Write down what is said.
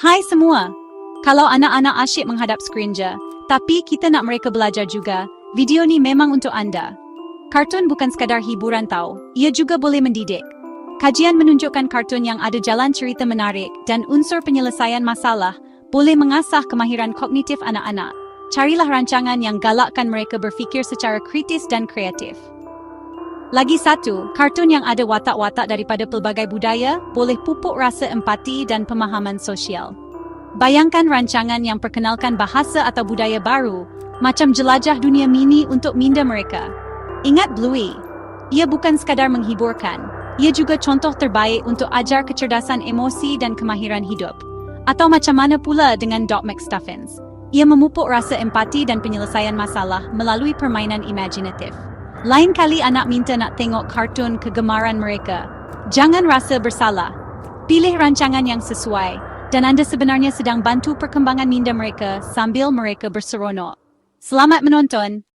Hai semua! Kalau anak-anak asyik menghadap skrin je, tapi kita nak mereka belajar juga, video ni memang untuk anda. Kartun bukan sekadar hiburan tau, ia juga boleh mendidik. Kajian menunjukkan kartun yang ada jalan cerita menarik dan unsur penyelesaian masalah boleh mengasah kemahiran kognitif anak-anak. Carilah rancangan yang galakkan mereka berfikir secara kritis dan kreatif. Lagi satu, kartun yang ada watak-watak daripada pelbagai budaya boleh pupuk rasa empati dan pemahaman sosial. Bayangkan rancangan yang perkenalkan bahasa atau budaya baru, macam jelajah dunia mini untuk minda mereka. Ingat Bluey, ia bukan sekadar menghiburkan, ia juga contoh terbaik untuk ajar kecerdasan emosi dan kemahiran hidup. Atau macam mana pula dengan Doc McStuffins? Ia memupuk rasa empati dan penyelesaian masalah melalui permainan imaginatif. Lain kali anak minta nak tengok kartun kegemaran mereka. Jangan rasa bersalah. Pilih rancangan yang sesuai dan anda sebenarnya sedang bantu perkembangan minda mereka sambil mereka berseronok. Selamat menonton!